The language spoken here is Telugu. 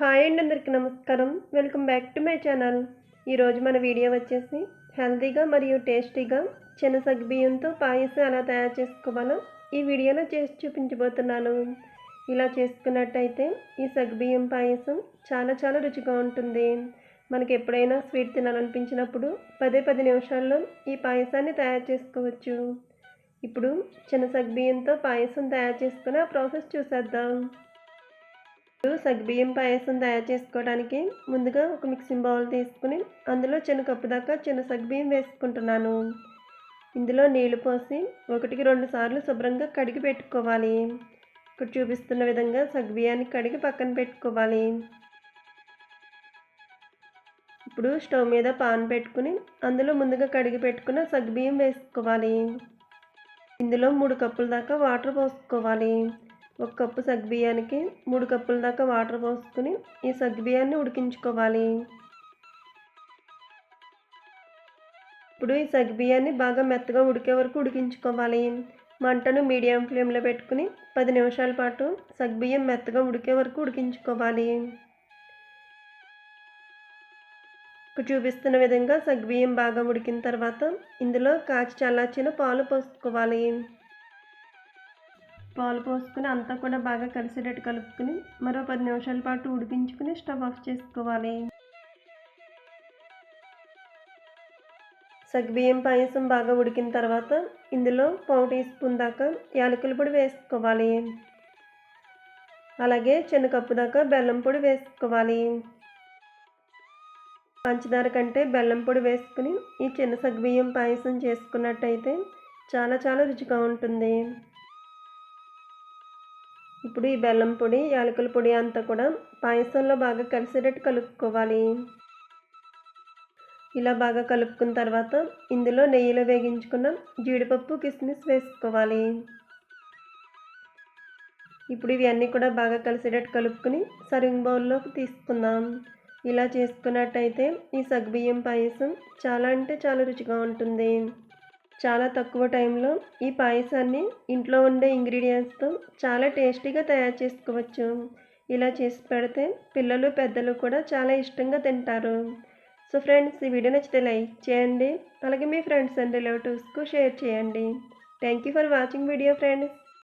హాయ్ అండి అందరికీ నమస్కారం. Welcome back to my channel. ఈరోజు మన వీడియో వచ్చేసి హెల్తీగా మరియు టేస్టీగా చిన్న బియ్యంతో పాయసం ఎలా తయారు చేసుకోవాలో ఈ వీడియోలో చేసి చూపించబోతున్నాను. ఇలా చేసుకున్నట్టయితే ఈ సగ్గుబియ్యం పాయసం చాలా చాలా రుచిగా ఉంటుంది. మనకి ఎప్పుడైనా స్వీట్ తినాలనిపించినప్పుడు పదే పది నిమిషాల్లో ఈ పాయసాన్ని తయారు చేసుకోవచ్చు. ఇప్పుడు చిన్న సగ్గుబియ్యంతో పాయసం తయారు చేసుకుని ఆ ప్రాసెస్ చూసేద్దాం. ఇప్పుడు సగ్గుబియ్యం పాయసం తయారు చేసుకోవడానికి ముందుగా ఒక మిక్సింగ్ బౌల్ తీసుకుని అందులో చిన్న కప్పు దాకా చిన్న సగ్గుబియ్యం వేసుకుంటున్నాను. ఇందులో నీళ్ళు పోసి ఒకటికి రెండు సార్లు శుభ్రంగా కడిగి పెట్టుకోవాలి. ఇక్కడ చూపిస్తున్న విధంగా సగ్గుబియ్యాన్ని కడిగి పక్కన పెట్టుకోవాలి. ఇప్పుడు స్టవ్ మీద పాన్ పెట్టుకుని అందులో ముందుగా కడిగి పెట్టుకున్న సగ్గుబియ్యం వేసుకోవాలి. ఇందులో మూడు కప్పుల దాకా వాటర్ పోసుకోవాలి. ఒక కప్పు సగ్గుబియ్యానికి మూడు కప్పుల దాకా వాటర్ పోసుకుని ఈ సగ్బియ్యాన్ని ఉడికించుకోవాలి. ఇప్పుడు ఈ సగ్బియ్యాన్ని బాగా మెత్తగా ఉడికే వరకు ఉడికించుకోవాలి. మంటను మీడియం ఫ్లేమ్లో పెట్టుకుని పది నిమిషాల పాటు సగ్బియ్యం మెత్తగా ఉడికే వరకు ఉడికించుకోవాలి. చూపిస్తున్న విధంగా సగ్బియ్యం బాగా ఉడికిన తర్వాత ఇందులో కాచి చల్లార్చిన పాలు పోసుకోవాలి. పాలు పోసుకుని అంతా కూడా బాగా కలిసేటట్టు కలుపుకుని మరో పది నిమిషాల పాటు ఉడికించుకుని స్టవ్ ఆఫ్ చేసుకోవాలి. సగ్బియ్యం పాయసం బాగా ఉడికిన తర్వాత ఇందులో పావు టీ స్పూన్ దాకా యాలకుల పొడి వేసుకోవాలి. అలాగే చిన్న కప్పు దాకా బెల్లం పొడి వేసుకోవాలి. పంచదార కంటే బెల్లం పొడి వేసుకుని ఈ చిన్న సగ్బియ్యం పాయసం చేసుకున్నట్టయితే చాలా చాలా రుచిగా ఉంటుంది. ఇప్పుడు ఈ బెల్లం పొడి యాలకుల పొడి అంతా కూడా పాయసంలో బాగా కలిసేటట్టు కలుపుకోవాలి. ఇలా బాగా కలుపుకున్న తర్వాత ఇందులో నెయ్యిలో వేగించుకున్న జీడిపప్పు కిస్మిస్ వేసుకోవాలి. ఇప్పుడు ఇవన్నీ కూడా బాగా కలిసేటట్టు కలుపుకుని సర్వింగ్ బౌల్లోకి తీసుకుందాం. ఇలా చేసుకున్నట్టయితే ఈ సగ్గుబియ్యం పాయసం చాలా అంటే చాలా రుచిగా ఉంటుంది. చాలా తక్కువ టైంలో ఈ పాయసాన్ని ఇంట్లో ఉండే ఇంగ్రీడియంట్స్తో చాలా టేస్టీగా తయారు చేసుకోవచ్చు. ఇలా చేసి పెడితే పిల్లలు పెద్దలు కూడా చాలా ఇష్టంగా తింటారు. సో ఫ్రెండ్స్ ఈ వీడియో నచ్చితే లైక్ చేయండి. అలాగే మీ ఫ్రెండ్స్ అండ్ రిలేటివ్స్కు షేర్ చేయండి. Thank you for watching video friends.